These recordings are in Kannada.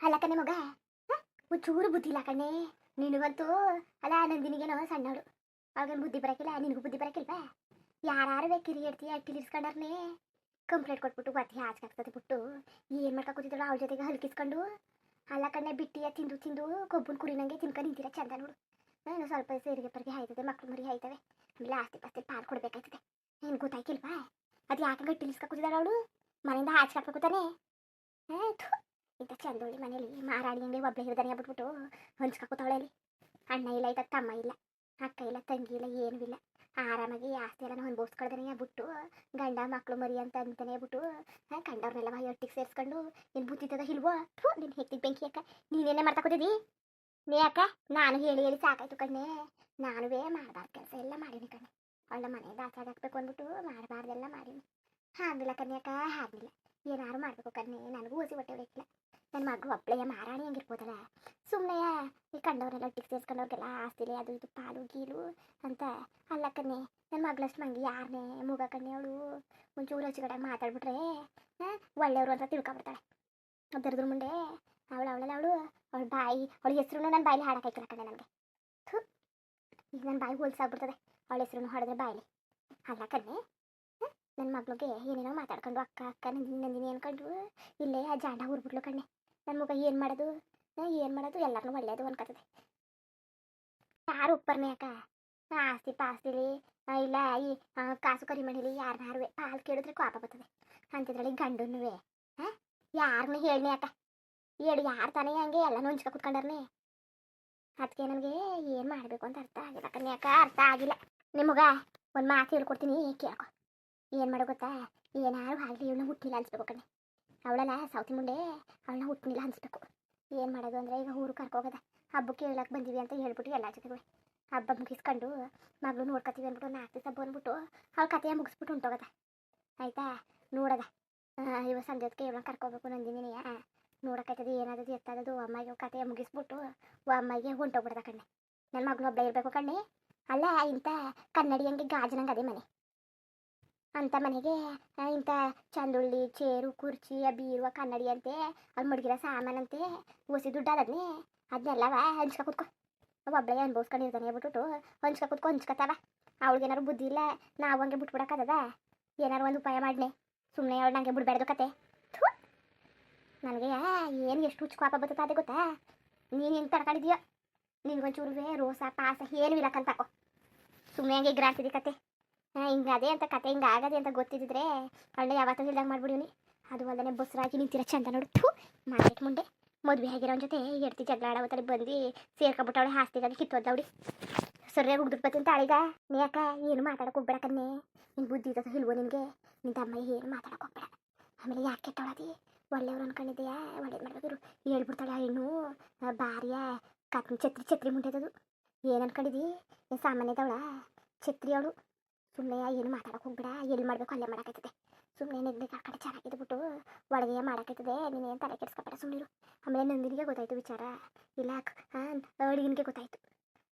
ಅಲ್ಲ ಕಣೆ ಮಗ. ಚೂರು ಬುದ್ಧಿ ಇಲ್ಲ ಕಣ್ಣೆ ನಿನಗಂತೂ ಅಲ್ಲ ನಂದಿನಿಗೇನೋ ಸಣ್ಣವಳು. ಅವಾಗೇನು ಬುದ್ಧಿ ಬರಕಿಲ್ಲ, ನಿನಗೂ ಬುದ್ಧಿ ಬರಕಿಲ್ವಾ? ಯಾರು ಬೇಕಿರಿ ಹೇಳ್ತೀಯ ಅಟ್ಟಿಲಿರ್ಸ್ಕೊಂಡರ್ನೇ ಕಂಪ್ಲೇಂಟ್ ಕೊಟ್ಬಿಟ್ಟು ಮತ್ತೆ ಹಾಚ್ಕಾಗ್ತದೆ ಬಿಟ್ಟು. ಏನು ಮಾಡ್ಕೊ ಕೂತಿದ್ದಳು ಅವಳ ಜೊತೆಗೆ ಹಲ್ಕಿಸ್ಕೊಂಡು. ಅಲ್ಲ ಕಣ್ಣೆ ಬಿಟ್ಟಿಯ ತಿಂದು ತಿಂದು ಕೊಬ್ಬನ್ ಕುರಿ ನಂಗೆ ನಿಂತಿರ ಚಂದ ನೋಡು. ನಾನು ಸ್ವಲ್ಪ ಸೇರಿಗೆ ಪರಿಗೆ ಹಾಯ್ತದೆ, ಮಕ್ಳು ಮರಿ ಹಾಯ್ತವೆ. ಆಮೇಲೆ ಆಸ್ತಿ ಪಾಸ್ತಿ ಪಾಲ್ ಕೊಡ್ಬೇಕಾಯ್ತದೆ. ಏನು ಗೊತ್ತಾಯ್ಕಿಲ್ವಾ? ಅದು ಯಾಕೆ ಗಟ್ಟಿ ಇಳಿಸ್ಕೊ ಕೂತಿದ್ದಾಳೆ ಅವಳು? ಮನೆಯಿಂದ ಹಾಚ್ಕಾಕ್ಬೇಕು ತಾನೆ. ಆಯ್ತು ಇಂಥ ಚಂದೋಳಿ ಮನೇಲಿ ಮಾರಾಡಿ ಹಂಗೆ ಒಬ್ಬಳೆ ಹಿಡ್ದಾನೆ ಆಗ್ಬಿಟ್ಬಿಟ್ಟು ಹೊಂಚ್ಕಾಕೂತಾವಳೆ ಅಲ್ಲಿ. ಅಣ್ಣ ಇಲ್ಲ ಆಯ್ತಾ ತಮ್ಮ ಇಲ್ಲ, ಅಕ್ಕ ಇಲ್ಲ, ತಂಗಿ ಇಲ್ಲ, ಏನೂ ಇಲ್ಲ. ಆರಾಮಾಗಿ ಆಸ್ತಿ ಎಲ್ಲ ಅನ್ಭವಿಸ್ಕೊಳ್ದಾನೆ ಬಿಟ್ಟು ಗಂಡ ಮಕ್ಕಳು ಮರಿ ಅಂತ ಅಂತಾನೆ ಬಿಟ್ಟು ಕಂಡವ್ರನ್ನೆಲ್ಲ ಬಾಯಿ ಒಟ್ಟಿಗೆ ಸೇರಿಸ್ಕೊಂಡು ಏನು ಬುದ್ಧಿದ್ದದ ಇಲ್ವೋ? ಥೂ, ನೀನು ಹೆಕ್ತಿಗೆ ಬೆಂಕಿ ಅಕ್ಕ. ನೀನೇನೇ ಮಾಡ್ತಾ ಕೂತಿದ್ದಿ? ನೀ ಅಕ್ಕ, ನಾನು ಹೇಳಿ ಹೇಳಿ ಸಾಕಾಯ್ತು ಕಣ್ಣೆ. ನಾನುವೇ ಮಾಡಬಾರ್ದು ಕೆಲಸ ಎಲ್ಲ ಮಾಡೀನಿ ಕಣ್ಣೆ. ಅವಳ ಮನೆಯಿಂದ ಆಚಾರ ಹಾಕ್ಬೇಕು ಅಂದ್ಬಿಟ್ಟು ಮಾಡಬಾರ್ದೆಲ್ಲ ಮಾಡೀನಿ. ಹಾಗಿಲ್ಲ ಕನ್ಯಾಕ ಹಾಗಿಲ್ಲ. ಏನಾರು ಮಾಡಬೇಕು ಕಣ್ಣೆ, ನನಗೂ ಹಸಿ ಹೊಟ್ಟೆ ಬೇಕಿಲ್ಲ ನನ್ನ ಮಗು ಅಪ್ಪಳೆಯ ಮಾರಾಣಿ ಹಂಗಿರ್ಬೋದಲ್ಲ ಸುಮ್ಮನೆ ಈ ಕಂಡವ್ರೆಲ್ಲ ಒಟ್ಟಿಗೆ ಸೇರಿಸ್ಕೊಂಡವ್ರಿಗೆಲ್ಲ ಆಸ್ತಿಲಿ ಅದು ಇದು ಪಾಲು ಗೀಲು ಅಂತ ಅಲ್ಲ ಕಣ್ಣೆ ನನ್ನ ಮಗಳಷ್ಟು ಮಂಗಿ ಯಾರನ್ನೇ ಮೂಗ ಕಣ್ಣೆ ಅವಳು. ಒಂಚೂರು ಹಚ್ಚಿಗಡೆ ಮಾತಾಡ್ಬಿಟ್ರೆ ಒಳ್ಳೆಯವರು ಅಂತ ತಿಳ್ಕೊಬಿಡ್ತಾಳೆ. ಅದರದ್ರ ಮುಂದೆ ಅವಳು, ಅವಳಲ್ಲ ಅವಳು, ಅವಳ ಬಾಯಿ, ಅವಳ ಹೆಸರು ನನ್ನ ಬಾಯಲ್ಲಿ ಹಾಡಕ್ಕಾಯ್ತಿಲ್ಲ ಕಣ್ಣೆ ನನಗೆ. ಥು, ಈಗ ನನ್ನ ಬಾಯಿ ಹೋಲ್ಸಾಗ್ಬಿಡ್ತದೆ ಅವಳ ಹೆಸರು ಹೊಡೆದ್ರೆ ಬಾಯಲ್ಲಿ. ಅಲ್ಲ ಕಣ್ಣೆ ನನ್ನ ಮಗಳಿಗೆ ಏನೇನೋ ಮಾತಾಡ್ಕೊಂಡು ಅಕ್ಕ ಅಕ್ಕ, ನಂದಿನಿ ನಂದಿನಿ ಅನ್ಕೊಂಡು ಇಲ್ಲೇ ಆ ಜಾಂಡ ಊರ್ಬಿಟ್ಲು ಕಣ್ಣೆ. ನನ್ನ ಮಗ ಏನು ಮಾಡೋದು? ಏನು ಮಾಡೋದು? ಎಲ್ಲರನ್ನೂ ಒಳ್ಳೇದು ಅನ್ಕೋತದೆ. ಯಾರು ಉಪ್ಪರ್ನೆ ಅಕ್ಕ? ಆಸ್ತಿ ಪಾಸ್ತಿಲಿ ಇಲ್ಲ, ಈ ಕಾಸು ಕರಿ ಮನೇಲಿ ಯಾರನ್ನಾರು ಪಾಲ್ ಕೇಳಿದ್ರೆ ಕೋಪ ಬರ್ತದೆ. ಅಂತಿದ್ರಲ್ಲಿ ಗಂಡನುವೆ. ಹಾಂ ಯಾರನ್ನ ಹೇಳನೆ ಅಕ್ಕ? ಹೇಳಿ ಯಾರು ತಾನೇ ಹಂಗೆ ಎಲ್ಲ ಹೊಂಚ್ಕ ಕುತ್ಕೊಂಡಾರನೆ? ಅದಕ್ಕೆ ನನಗೆ ಏನು ಮಾಡಬೇಕು ಅಂತ ಅರ್ಥ ಆಗಿಲ್ಲ ಕನ್ಯಾಕ ಅರ್ಥ ಆಗಿಲ್ಲ. ನಿಮಗ ಒಂದು ಮಾತು ಹೇಳ್ಕೊಡ್ತೀನಿ, ಕೇಳ್ಕೊ. ಏನು ಮಾಡೋ ಗೊತ್ತಾ? ಏನಾರು ಆಗಲಿ, ಇವನು ಹುಟ್ಟಿಲ್ಲ ಅನ್ಸ್ಬೇಕು ಕಣ್ಣೆ ಅವಳಲ್ಲ ಸೌತಿ ಮುಂಡೆ ಅವಳನ್ನ ಹುಟ್ಟಿಲ್ಲ ಅನ್ಸ್ಬೇಕು. ಏನು ಮಾಡೋದು ಅಂದರೆ ಈಗ ಊರು ಕರ್ಕೋಗದ. ಹಬ್ಬಕ್ಕೆ ಹೇಳಕ್ಕೆ ಬಂದೀವಿ ಅಂತ ಹೇಳ್ಬಿಟ್ಟು ಎಲ್ಲ ಜೊತೆಗಳು ಹಬ್ಬ ಮುಗಿಸ್ಕೊಂಡು ಮಗಳು ನೋಡ್ಕೊತೀವಿ ಅಂದ್ಬಿಟ್ಟು ನಾಲ್ಕು ದಿವಸ ಬಂದ್ಬಿಟ್ಟು ಅವ್ಳ ಕಥೆಯ ಮುಗಿಸ್ಬಿಟ್ಟು ಹೊಂಟೋಗದ. ಆಯ್ತಾ? ನೋಡದ. ಇವ ಸಂಜೆ ಹೊತ್ತಿಗೆ ಇವಳನ್ನ ಕರ್ಕೋಬೇಕು ನಂದಿನಿಯ ನೋಡೋಕ್ಕಾಯ್ತದೆ ಏನಾದದು ಎತ್ತಾದದು ಅಮ್ಮಗೆ ಕಥೆಯ ಮುಗಿಸ್ಬಿಟ್ಟು ಅಮ್ಮಗೆ ಹೊಂಟೋಗ್ಬಿಡ್ದ ಕಣ್ಣೆ. ನನ್ನ ಮಗಳು ಒಬ್ಬ ಇರಬೇಕು ಕಣ್ಣೆ. ಅಲ್ಲ, ಇಂಥ ಕನ್ನಡಿ ಹಂಗೆ ಗಾಜನಂಗೆ ಅದೇ ಮನೆ. ಅಂಥ ಮನೆಗೆ ಇಂಥ ಚಂದುಳ್ಳಿ, ಚೇರು, ಕುರ್ಚಿ ಬೀರುವ ಕನ್ನಡಿ ಅಂತೆ ಅಲ್ಲಿ ಮಡಗಿರೋ ಸಾಮಾನಂತೆ ಓಸಿ ದುಡ್ಡು ಅದನ್ನೇ ಅದನ್ನೆಲ್ಲವ ಹಂಚ್ಕೊ ಕೂತ್ಕೊ. ಒಬ್ಬಳೆ ಅನ್ಭವಿಸ್ಕೊಂಡಿರ್ತಾನೆ ಹೇಳ್ಬಿಟ್ಟು ಹಂಚ್ಕೊ ಕೂತ್ಕೊ ಹಂಚ್ಕೊತಾವ ಅವಳಿಗೇನಾರು ಬುದ್ಧಿ ಇಲ್ಲ, ನಾವು ಹಂಗೆ ಬಿಟ್ಬಿಡಕ್ಕದ ಏನಾರು ಒಂದು ಉಪಾಯ ಮಾಡ್ನೆ. ಸುಮ್ಮನೆ ಅವಳು ನಂಗೆ ಬಿಡ್ಬಾರ್ದು ಕತೆ. ನನಗೆ ಏನು ಎಷ್ಟು ಹುಚ್ಚು ಕೋಪ ಬರ್ತದೆ ಅದೇ ಗೊತ್ತಾ? ನೀನು ಹೆಂಗೆ ತಡ್ಕೊಂಡಿದ್ಯೋ? ನಿನ್ಗೊಂಚೂರುವೆ ರೋಸ, ಪಾಸ ಏನು ಇಲ್ಲಕ್ಕಂತಾಕೋ ಸುಮ್ಮನೆ ಹಂಗೆ ಗ್ರಾಂತಿದಿ ಕತೆ. ಹಿಂಗೆ ಅದೇ ಅಂತ ಕತೆ, ಹಿಂಗೆ ಆಗದೆ ಅಂತ ಗೊತ್ತಿದ್ದಿದ್ರೆ ಅವಳನ್ನ ಯಾವತ್ತೂ ಇಲ್ದಾಗ ಮಾಡ್ಬಿಡಿವ್ನಿ ಅದು ಅಲ್ಲದೆ ಬಸ್ರಾಗಿ ನಿಂತಿರ ಚಂದ ನೋಡು. ಥು ಮಾರ್ಕೆಟ್ ಮುಂದೆ. ಮದುವೆ ಆಗಿರೋನ್ ಜೊತೆ ಎಡ್ತಿ ಜಗಳ ಆಡೋತ್ತಲ್ಲಿ ಬಂದು ಸೇರ್ಕೊಬಿಟ್ಟವಳೆ ಹಾಸ್ತಿಗಾಗಿ ಕಿತ್ತೋದವಳಿ ಸರಿಯಾಗಿ ಹುಡ್ದು ಬತ್ತೀನಿ ತಾಳಿಗ. ನೀ ಅಕ್ಕ ಏನು ಮಾತಾಡಕ್ಕೆ ಹೋಗ್ಬೇಡಕನ್ನೇ ನಿನ್ನ ಬುದ್ಧಿ ಇದ್ದದ ಇಲ್ವೋ ನಿನಗೆ? ನಿನ್ನ ತಮ್ಮ ಏನು ಮಾತಾಡಕ್ಕೆ ಹೋಗ್ಬೇಡ. ಆಮೇಲೆ ಯಾಕೆ ಕೆಟ್ಟವಳದಿ? ಒಳ್ಳೆಯವ್ರು ಅನ್ಕೊಂಡಿದ್ದೀಯಾ? ಒಳ್ಳೇದು ಮಾಡ್ಬೇಕು ಹೇಳ್ಬಿಡ್ತಾಳೆ ಹೆಣ್ಣು. ಆ ಬಾರಿಯ ಕತ್ ಛತ್ರಿ ಛತ್ರಿ ಮುಂಡೆದದು ಏನು ಅನ್ಕೊಂಡಿದ್ದಿ ಸಾಮಾನ್ಯದವಳ? ಛತ್ರಿ ಅವಳು. ಸುಮ್ಮನೆ ಏನು ಮಾತಾಡಕ್ಕೆ ಹೋಗ್ಬೇಡ, ಎಲ್ಲಿ ಮಾಡಬೇಕು ಅಲ್ಲೇ ಮಾಡೋಕೈತದೆ. ಸುಮ್ಮನೆ ನೆಗ್ನೆ ಕಡೆ ಚೆನ್ನಾಗಿದೆ ಬಿಟ್ಟು ಒಳಗೆ ನೀನು ಏನು ತಲೆ ಕೆಡಿಸ್ಕೊಬೇಡ ಸುಮ್ಮನಿರು ಆಮೇಲೆ ನಂದಿನಿಗೆ ಗೊತ್ತಾಯ್ತು ವಿಚಾರ. ಇಲ್ಲ ಅಡುಗಿನಿಗೆ ಗೊತ್ತಾಯ್ತು.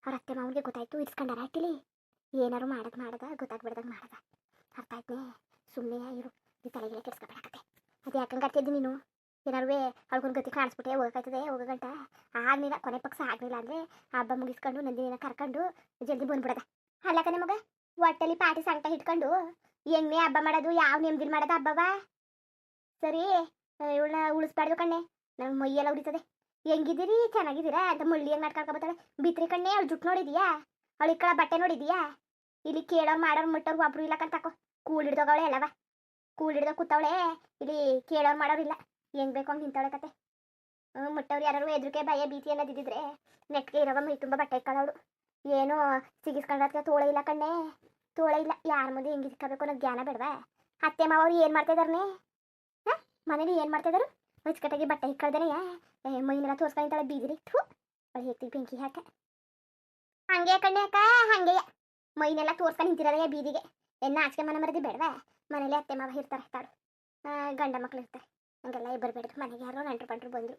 ಅವ್ರ ಅತ್ತೆ ಮಾವನಿಗೆ ಗೊತ್ತಾಯ್ತು ಇಸ್ಕೊಂಡಾರ ಅಟ್ಟಿಲಿ ಏನಾರು ಮಾಡೋದು ಮಾಡದ, ಗೊತ್ತಾಗ್ಬಿಡ್ದಂಗೆ ಮಾಡದ. ಅರ್ಥ ಆಯ್ತೇ ಸುಮ್ಮನೆ ಇರು ಈ ತಲೆಗೆ ಕೆಡಿಸ್ಕೊಬೇಡಕತ್ತೆ. ಅದು ಯಾಕಂಗೆ ಕಟ್ತಿದ್ದಿ ನೀನು? ಏನಾರು ಅವ್ರಿಗೊಂದು ಗತಿ ಕಾಣಿಸ್ಬಿಟ್ಟೆ ಹೋಗಕ್ಕಾಯ್ತದೆ ಹೋಗೋ ಗಂಟ ಆಗಲಿಲ್ಲ, ಕೊನೆ ಪಕ್ಷ ಆಗಲಿಲ್ಲ ಅಂದರೆ ಹಬ್ಬ ಮುಗಿಸ್ಕೊಂಡು ನಂದಿನ ಕರ್ಕೊಂಡು ಜಲ್ದಿ ಬಂದ್ಬಿಡದ. ಅಲ್ಲಕನೆ ಮಗ? ಹೊಟ್ಟೆಲಿ ಪಾಟಿ ಸಂಕಟ ಇಟ್ಕೊಂಡು ಹೆಂಗೆ ಹಬ್ಬ ಮಾಡೋದು, ಯಾವ ನೆಮ್ಮದಿ ಮಾಡೋದು ಹಬ್ಬವ? ಸರಿ, ಇವಳನ್ನ ಉಳಿಸ್ಬಾರ್ದು ಕಣ್ಣೆ ನಮ್ಮ ಮೈಯೆಲ್ಲ ಉರಿತದೆ. ಹೆಂಗಿದ್ದೀರಿ? ಚೆನ್ನಾಗಿದ್ದೀರಾ? ಅಂತ ಮುಳ್ಳಿ ಹೆಂಗೆ ನಡ್ಕೊಳ್ಕೊಬತ್ತಾಳೆ ಬಿತ್ರಿ ಕಣ್ಣೆ, ಅವ್ಳು ಜುಟ್ಟು ನೋಡಿದ್ಯಾ? ಅವಳು ಇಕ್ಕಳ ಬಟ್ಟೆ ನೋಡಿದೀಯಾ? ಇಲ್ಲಿ ಕೇಳೋರು ಮಾಡೋರು ಮುಟ್ಟೋರು ಒಬ್ರು ಇಲ್ಲ ಕಂತಾಕೋ ಕೂಲ್ ಹಿಡ್ದೋಗವಳೆ ಅಲ್ಲವ? ಕೂಲ್ ಹಿಡ್ದೋ ಕೂತವಳೆ, ಇಲ್ಲಿ ಕೇಳೋರು ಮಾಡೋರು ಇಲ್ಲ. ಹೆಂಗ್ ಬೇಕು ಹಂಗೆ ನಿಂತವಳೆ ಕತೆ. ಮುಟ್ಟವ್ರು ಯಾರು ಎದುರಿಗೆ ಭಯ ಭೀತಿ ಅನ್ನೋದಿದ್ದಿದ್ರೆ ನೆಟ್ಗೆ ಇರೋವ ಮೈ ತುಂಬ ಬಟ್ಟೆ ಇಕ್ಕಳವಳು ಏನು ಸಿಗಿಸ್ಕೊಂಡ್ರೆ ತೋಳ ಇಲ್ಲ ಕಣ್ಣೆ. ತೋಳ ಇಲ್ಲ, ಯಾರ ಮುಂದೆ ಹೆಂಗೆ ಸಿಕ್ಕಬೇಕು ಅನ್ನೋ ಜ್ಞಾನ ಬೇಡವಾ? ಅತ್ತೆ ಮಾವ ಅವ್ರು ಏನು ಮಾಡ್ತಿದಾರನೆ? ಹಾಂ? ಮನೇಲಿ ಏನು ಇದರು ಹೊಚ್ಕಟ್ಟಾಗಿ ಬಟ್ಟೆ ಇಕ್ಕಳ್ದೇನೆ ಮೈನೆಲ್ಲ ತೋರಿಸ್ಕೊಂಡಿದ್ದಾಳೆ ಬೀದಿರಿ ಥೂ, ಅವಳು ಹೇಳ್ತೀವಿ ಬೆಂಕಿ ಹಾಕ. ಹಂಗೆ ಕಣ್ಣೆ ಅಕ್ಕ, ಹಂಗೆ. ಮೈನೆಲ್ಲ ತೋರ್ಸ್ಕೊಂಡು ನಿಂತಿರೋದೇ ಬೀದಿಗೆ. ಎನ್ನ ಆಚೆಗೆ ಮನೆ ಮರದಿ ಬೇಡವಾ? ಮನೇಲಿ ಅತ್ತೆ ಮಾವ ಇರ್ತಾರೆ, ತಾಳು. ಗಂಡ ಮಕ್ಳು ಇರ್ತಾರೆ. ಹಂಗೆಲ್ಲ ಬೇಡ ಮನೆಗೆ ಯಾರೋ ನಂಟ್ರು ಪಂಟ್ರು ಬಂದರು.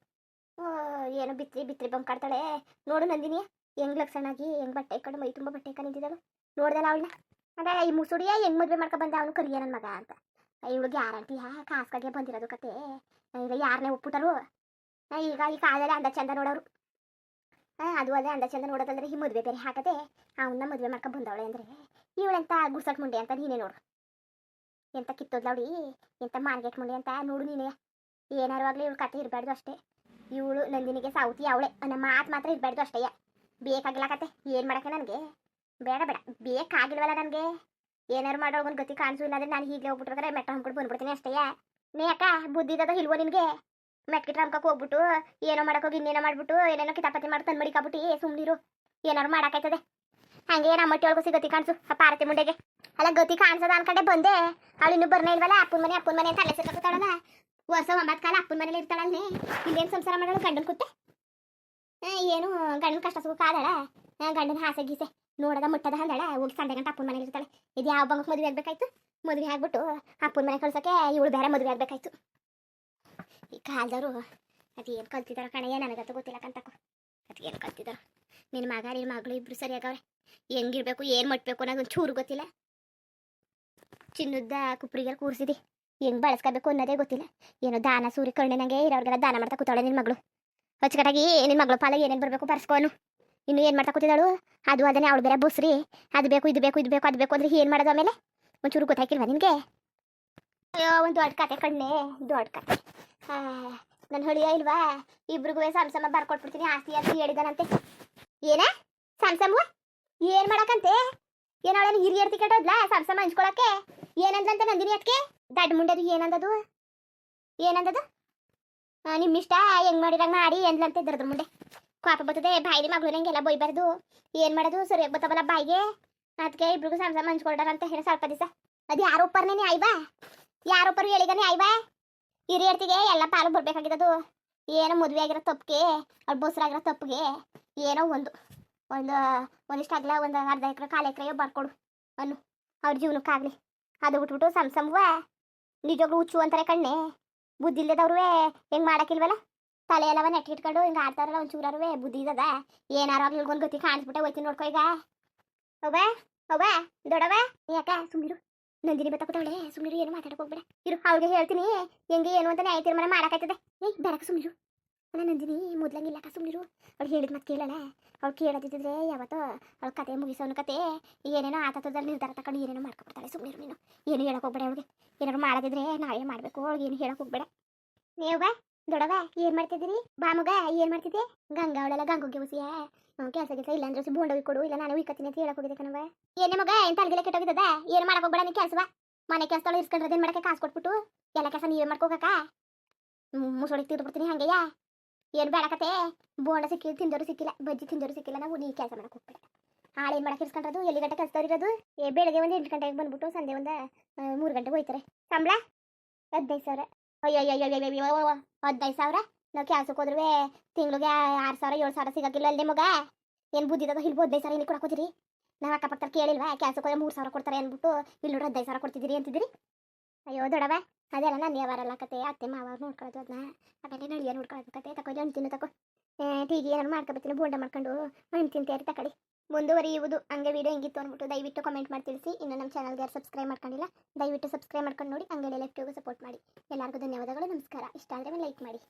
ಏನೋ ಬಿತ್ರಿ ಬಿತ್ರಿ ಬಂಕಾಡ್ತಾಳೆ ನೋಡು ನಂದಿನಿ ಹೆಂಗ್ ಲಕ್ಷಣಾಗಿ ಹೆಂಗ್ ಬಟ್ಟೆ ಇಕ್ಕೊಂಡು ಮೈ ತುಂಬಾ ಬಟ್ಟೆ ನಿಂತಿದ್ದಾಳು ನೋಡ್ದಲ್ಲ ಅವಳನ್ನ. ಅಂದ್ರೆ ಈ ಮುಸುಡಿಯ ಹೆಂಗ್ ಮದ್ವೆ ಮಾಡ್ಕೊ ಬಂದ ಅವನು ಕರಿಯ ನನ್ನ ಮಗ ಅಂತ. ಇವಳು ಗ್ಯಾರಂಟಿ ಹಾ ಕಾಸ್ಕಾಗೆ ಬಂದಿರೋದು ಕತೆ. ಈಗ ಯಾರನ್ನೇ ಒಪ್ಪುತ್ತಾರು ಆ, ಈಗ ಈ ಕಾಲದಲ್ಲಿ ಅಂದ ಚಂದ ನೋಡೋರು. ಅದು ಅದೇ ಅಂದ ಚಂದ ನೋಡೋದಂದ್ರೆ ಈ ಮದ್ವೆ ಬೇರೆ ಹಾಕದೆ ಅವನ್ನ ಮದುವೆ ಮಾಡ್ಕೊ ಬಂದವಳೆ ಅಂದ್ರೆ ಇವಳೆಂತ ಗುಡ್ಸಟ್ ಮುಂಡೆ ಅಂತ ನೀನೇ ನೋಡು. ಎಂತ ಕಿತ್ತೋದ್ಲವಳಿ ಎಂತ ಮಾರ್ಗೆಟ್ ಮುಂಡೆ ಅಂತ ನೋಡು ನೀನೇ. ಏನಾರು ಆಗಲಿ ಇವಳು ಕತೆ ಇರಬಾರ್ದು ಅಷ್ಟೇ. ಇವಳು ನಂದಿನಿಗೆ ಸಾವುತಿ ಅವಳೆ ಅನ್ನ ಮಾತು ಮಾತ್ರ ಇರಬಾರ್ದು ಅಷ್ಟೇ. ಬೇಕಾಗಿಲ್ಲ ಕತೆ ಏನು ಮಾಡಕ್ಕೆ ನನಗೆ? ಬೇಡ ಬೇಡ. ಬೇಕಾಗಿಲ್ವಲ್ಲ ನನಗೆ? ಏನಾರು ಮಾಡೋ ಒಂದು ಗತಿ ಕಾಣಿಸು ಇಲ್ಲಾಂದ್ರೆ ನಾನು ಹೀಗೆ ಹೋಗ್ಬಿಟ್ರೆ ಮೆಟ್ಟ ಹಮ್ಕೊಂಡು ಬಂದ್ಬಿಡ್ತೀನಿ ಅಷ್ಟೇ. ನೀ ಅಕ್ಕ ಬುದ್ಧಿದದ ಇಲ್ವೋ ನಿನಗೆ? ಮೆಟ್ಕಿಟ್ರ ಹಮ್ಕಕ್ಕೆ ಹೋಗ್ಬಿಟ್ಟು ಏನೋ ಮಾಡಕ್ಕೋಗಿ ಇನ್ನೇನೋ ಮಾಡ್ಬಿಟ್ಟು ಏನೇನೋ ಕಿತಾಪತಿ ಮಾಡಿ ತಂದು ಮಡಿಕಾಬಿಟ್ಟು ಸುಮ್ನಿರು. ಏನಾರು ಮಾಡೋಕ್ಕಾಯ್ತದೆ ಹಂಗೆ ನಮ್ಮ ಮಟ್ಟಿ ಒಳಗೂ ಸಿಗತಿ ಕಾಣಿಸು ಆ ಪಾರತಿ ಮುಂಡೆಗೆ. ಅಲ್ಲ ಗತಿ ಕಾಣಿಸದ ಅನ್ಕಂಡೆ ಬಂದೆ. ಅವಳು ಇನ್ನೂ ಬರ್ನೇ ಇಲ್ವಲ್ಲ ಅಪ್ಪನ ಮನೆ ಅಪ್ಪನ ಮನೆ ಅಂತ ಅಲ್ಲೇ ಸಿಕ್ಕಾಕತ್ತಾಳಲ್ಲ ವರ್ಷ ಒಂಬತ್ತು ಕಾಲ ಅಪ್ಪನ ಮನೇಲಿ ಇರ್ತಾಳಲ್ಲೇ ಇಲ್ಲೇನು ಸಂಸಾರ ಮಾಡೋಳು ಗಂಡನ ಕುತ್ತೆ ಆ, ಏನು ಗಂಡನ ಕಷ್ಟ ಸುಖ ಆದಳ? ಗಂಡನ ಹಾಸೆ ಗೀಸೆ ನೋಡದ ಮುಟ್ಟದ ಅಂದಳ ಹೋಗಿ ಸಂಡೆ ಗಂಟ ಅಪ್ಪನ ಮನೆಗೆ ಇರ್ತಾಳೆ. ಇದು ಯಾವ ಬಂಗಕ್ಕೆ ಮದುವೆ ಆಗ್ಬೇಕಾಯ್ತು? ಮದುವೆ ಆಗ್ಬಿಟ್ಟು ಅಪ್ಪನ ಮನೆ ಕಳ್ಸೋಕೆ ಇವಳು ಬೇರೆ ಮದುವೆ ಆಗ್ಬೇಕಾಯ್ತು. ಈ ಕಾಲದವರು ಅದು ಏನು ಕಲ್ತಿದಾರ ಕಣಯ್ಯ ನನಗಂತೂ ಗೊತ್ತಿಲ್ಲ ಕಂತಕ್ಕ ಅದು ಏನು ಕಲ್ತಿದಾರ? ನಿನ್ನ ಮಗ ನಿನ್ನ ಮಗಳು ಇಬ್ರು ಸರಿಯಾಗವ್ರೆ ಹೆಂಗಿರ್ಬೇಕು, ಏನು ಮಟ್ಬೇಕು ಅನ್ನೋದು ಒಂದು ಚೂರು ಗೊತ್ತಿಲ್ಲ. ಚಿನ್ನದ ಕುಪ್ರಿಗೆ ಕೂರಿಸಿದಿ. ಹೆಂಗ್ ಬಳಸ್ಕೋಬೇಕು ಅನ್ನೋದೇ ಗೊತ್ತಿಲ್ಲ. ಏನೋ ದಾನ ಸೂರಿ ಕಣ್ಣನಂಗೆ ಇರೋರ್ಗೆಲ್ಲ ದಾನ ಮಾಡ್ತಾ ಕೂತಾಳೆ ನಿನ್ನ ಮಗಳು. ಅಚ್ಚುಕಟ್ಟಾಗಿ ನಿನ್ನ ಮಗಳ ಪಾಲ ಏನೇನು ಬರಬೇಕು ಬರ್ಸ್ಕೋನು ಇನ್ನು ಏನು ಮಾಡ್ತಾ ಕೂತಿದ್ದಾಳು? ಅದು ಅದನ್ನೇ ಅವಳು ಬೇರೆ ಬುಸ್ರಿ. ಅದು ಬೇಕು, ಇದು ಬೇಕು ಇದು ಬೇಕು, ಅದು ಬೇಕು ಅಂದ್ರೆ ಏನು ಮಾಡೋದು ಆಮೇಲೆ? ಒಂಚೂರು ಗೊತ್ತಾಗಿಲ್ವಾ ನಿನಗೆ? ಅಯ್ಯೋ, ಒಂದು ದೊಡ್ಡ ಕತೆ ಕಣ್ಣೆ ದೊಡ್ಡ ಕತೆ. ನನ್ನ ಹೊಳಿಯ ಇಲ್ವಾ? ಇಬ್ರಿಗೂ ಸಮ ಸಮ ಬರ್ಕೊಟ್ಬಿಡ್ತೀನಿ, ಆಸ್ತಿ ಅಂತ ಹೇಳಿದಾನಂತೆ. ಏನ? ಸಾಮ್ಸಮ್ ಏನ್ ಮಾಡಕಂತೆ ಏನ ಅವಳೇನು ಹಿರಿಯರ್ತಿ ಕೆಟ್ಟೋದ್ಲ ಸಮ ಸಮ ಹಂಚ್ಕೊಳಕ್ಕೆ ಏನಂದ್ಲಂತೆ ನಂದಿನಿ ಅದಕ್ಕೆ ದಡ್ಡ ಮುಂಡೆದು ಏನಂದದು? ಏನಂದದು? ಆ, ನಿಮ್ ಇಷ್ಟ? ಹೆಂಗ್ ಮಾಡಿರಂಗ ಮಾಡಿ ಎಂದ್ಲಂತೆ ಇದ್ರದ್ರ ಮುಂದೆ. ಕಾಪ ಬರ್ತದೆ ಬಾಯಿಲಿ ಮಗಳು ನಂಗೆಲ್ಲ ಬೈಬಾರ್ದು ಏನ್ ಮಾಡೋದು? ಸರಿಯಾಗಿ ಬತ್ತವಲ್ಲ ಬಾಯಿಗೆ? ಅದಕ್ಕೆ ಇಬ್ರಿಗೂ ಸಂಸಾರ ಮಂಚ್ಕೊಳ್ಳಾರ ಹಂಚ್ಕೊಳ್ತಾರಂತ ಹೇಳಿ ಸ್ವಲ್ಪ ದಿವಸ. ಅದು ಯಾರು ಒಪ್ಪರ್ನೇ ಆಯ್ವಾ? ಯಾರು ಒಪ್ಪರು ಐಬಾ ಆಯ್ವಾ? ಹಿರಿಯರ್ತಿಗೆ ಎಲ್ಲ ಪಾಲು ಬರ್ಬೇಕಾಗಿರೋದು ಏನೋ ಮದುವೆ ಆಗಿರೋ ತಪ್ಪಿಗೆ ಅವ್ಳು ಬಸ್ರಾಗಿರೋ ತಪ್ಪಿಗೆ ಏನೋ ಒಂದು. ಒಂದು ಒಂದಿಷ್ಟು ಆಗಲ್ಲ ಒಂದು ಅರ್ಧ ಎಕರೆ ಕಾಲು ಎಕರೆಯೋ ಬರ್ಕೊಡು. ಅನ್ನು ಅವ್ರ ಜೀವನಕ್ಕಾಗಲಿ. ಅದು ಬಿಟ್ಬಿಟ್ಟು ಸಮ್ ನಿಜವಾಗ್ಲೂ ಹುಚ್ಚು ಅಂತಾರೆ ಕಣ್ಣೆ. ಬುದ್ಧಿ ಇಲ್ಲದವ್ರುವೆ ಹೆಂಗೆ ಮಾಡಕ್ಕಿಲ್ವಲ್ಲ? ತಲೆ ಎಲ್ಲವ ನೆಟ್ಟಿಟ್ಕೊಂಡು ಹಿಂಗೆ ಆಡ್ತಾರಲ್ಲ ಒಂದು ಚೂರರುವೆ ಬುದ್ಧಿ ಇದ್ದದ? ಏನಾರು ಆಗ್ಲಿ ಒಂದು ಗತಿ ಕಾಣಿಸ್ಬಿಟ್ಟೆ ಹೋಯ್ತೀನಿ ನೋಡ್ಕೊ ಈಗ. ಹೋಗ ಹೋಗ ದೊಡವ ಯಾಕ ಸುಮ್ಮಿರು ನಂದಿನಿ ಬತ್ತಾಕುತ್ತಾವಳೆ ಸುಮ್ಮಿರು ಏನು ಮಾತಾಡಕ್ ಹೋಗ್ಬೇಡ. ಇರು, ಅವ್ಳಿಗೆ ಹೇಳ್ತೀನಿ. ಹೆಂಗೆ ಏನು ಅಂತ ನ್ಯಾಯ ತೀರ್ಮಾನ ಮಾಡಕ್ಕಾಯ್ತದೆ ಏಯ್ ಬೇಡಕ ಸುಮ್ಮಿರು ಅಲ್ಲ ನಂದಿನಿ ಮೊದ್ಲಂಗಿಲ್ಲ ಸುಮ್ಮಿರು ಅವ್ಳು ಹೇಳಿದ್ ಮತ್ತೆ ಕೇಳಲ್ಲ ಅವ್ಳು ಕೇಳದಿದ್ರೆ ಯಾವತ್ತೋ ಅವ್ಳ ಕತೆ ಮುಗಿಸೋನು ಕತೆ ಏನೇನೋ ಆತದಲ್ಲಿ ನಿರ್ಧಾರ ತಗೊಂಡು ಏನೇನೋ ಮಾಡ್ಕೊಬಿಡ್ತಾಳೆ. ಸುಮ್ಮನೆ ನೀನು. ಏನು ಹೇಳಕ್ ಹೋಗ್ಬೇಡ ಅವಳಿಗೆ. ಏನಾದ್ರು ಮಾಡೋದಿದ್ರೆ ನಾವೇ ಮಾಡಬೇಕು. ಅವಳಿಗೆ ಏನು ಹೇಳಕ್ ಹೋಗ್ಬೇಡ. ನೀವ ದೊಡವ ಏನು ಮಾಡ್ತಿದ್ದೀರಿ? ಬಾ ಮಗ ಏನು ಮಾಡ್ತಿದ್ದೆ? ಗಂಗಾ ಅವಳೆಲ್ಲ ಗಂಗುಗೆ ಉಸಿಯ. ಕೆಲಸ ಕೆಲಸ ಇಲ್ಲ ಅಂದ್ರೆ ಬೋಂಡ ಕೊಡು. ಇಲ್ಲ ನಾನು ಉಯ್ಕತ್ತೀನಿ ಅಂತ ಹೇಳಕ್ ಹೋಗಿದೆ ಕಣವ ಏನೇ ಮಗ ಎಂತ ಅಲ್ಗೆಲ್ಲ ಕೆಟ್ಟೋಗಿದ್ದದ? ಏನು ಮಾಡಕ್ ಹೋಗ್ಬೇಡ ನೀ ಕೆಲಸವ? ಮನೆ ಕೆಲಸದೊಳಗೆ ಇರ್ಸ್ಕೊಂಡ್ರೆ ಏನು ಮಾಡಕ್ಕೆ ಕಾಸು ಕೊಟ್ಬಿಟ್ಟು? ಎಲ್ಲ ಕೆಲಸ ನೀವೇ ಮಾಡ್ಕೋಕಕ್ಕ ಮುಸೊಳಿಗೆ ತಿರ್ಬಿಡ್ತೀನಿ ಹಂಗೆಯ? ಏನು ಬೇಡಕತೆ ಬೋಂಡ ಸಿಕ್ಕಿಲ್ಲ, ತಿಂದೋರು ಸಿಕ್ಕಿಲ್ಲ, ಬಜ್ಜಿ ತಿಂದರು ಸಿಕ್ಕಿಲ್ಲ, ನಾವು ನೀ ಕೆಲಸ ಮಾಡಕ್ ಹೋಗ್ಬೇಡ. ಏನು ಮಾಡಕ್ಕೆ ಇರ್ಸ್ಕೊಂಡ್ರದು? ಎಲ್ಲಿ ಗಂಟೆ ಇರೋದು? ಏ, ಬೆಳಗ್ಗೆ ಒಂದು ಎಂಟು ಗಂಟೆಗೆ ಬಂದ್ಬಿಟ್ಟು ಸಂಜೆ ಒಂದು ಮೂರು ಗಂಟೆಗೆ ಹೋಯ್ತಾರೆ. ಸಂಬಳ? ಹದಿನೈದು ಸಾವಿರ. ಅಯ್ಯೋ ಹದಿನೈದು ಸಾವಿರ ನಾವು ಕೆಲ್ಸಕ್ಕೆ ಹೋದ್ರೆ ತಿಂಗಳಿಗೆ ಆರು ಸಾವಿರ ಏಳು ಸಾವಿರ ಸಿಗಕ್ಕಿಲ್ಲ ನಿಮಗ ಮಗ ಏನು ಬುದ್ಧಿದಾಗ ಇಲ್ಲಿ ಹದಿನೈದು ಸಾವಿರ ಇಲ್ಲಿ ಕೊಡಕೋತೀರಿ ನಾವು ಅಕ್ಕಪಕ್ಕ ಕೇಳಿಲ್ವಾ ಕೆಲ್ಸಕ್ಕೆ ಹೋದ್ರೆ ಮೂರು ಸಾವಿರ ಕೊಡ್ತಾರೆ ಅಂದ್ಬಿಟ್ಟು ಇಲ್ಲಿ ನೋಡಿ ಹದಿನೈದು ಸಾವಿರ ಕೊಡ್ತಿದ್ದೀರಿ ಅಂತಿದ್ದೀರಿ ಅಯ್ಯೋ ದೊಡವ ಅದೆಲ್ಲ ನನ್ನ ಯಾವಾರಲ್ಲ ಕತೆ, ಅತ್ತೆ ಮಾವ ನೋಡ್ಕೊಳ್ಳೋದು ಅದನ್ನ ಆಮೇಲೆ ನಳಿಯ ನೋಡ್ಕೊಳ್ಳೋದು ಕತೆ? ತಕೊಂಡು ಹಣ್ಣು ತಕೋ. ಟೀಗೆ ಏನಾರು ಮಾಡ್ಕೊಬತ್ತೀನಿ ಬೋಂಡ ಮಾಡ್ಕೊಂಡು ಹಣ್ಣು ತಿಂತೇರಿ ತಕೊಳ್ಳಿ. ಮುಂದುವರಿಯುವುದು, ಹಂಗೆ ವೀಡಿಯೋ ಹಿಂಗಿತ್ತು ಅಂದ್ಬಿಟ್ಟು ದಯವಿಟ್ಟು ಕಮೆಂಟ್ ಮಾಡಿ ತಿಳಿಸಿ. ಇನ್ನು ನಮ್ಮ ಚಾನಲ್ಗೆ ಯಾರು ಸಬ್ಸ್ಕ್ರೈಬ್ ಮಾಡ್ಕೊಂಡಿಲ್ಲ, ದಯವಿಟ್ಟು ಸಬ್ಸ್ಕ್ರೈಬ್ ಮಾಡ್ಕೊಂಡು ನೋಡಿ, ಹಂಗೆ ಲೆಫ್ಟಿಗೂ ಸಪೋರ್ಟ್ ಮಾಡಿ. ಎಲ್ಲರಿಗೂ ಧನ್ಯವಾದಗಳು, ನಮಸ್ಕಾರ. ಇಷ್ಟ ಆದರೆ ಲೈಕ್ ಮಾಡಿ.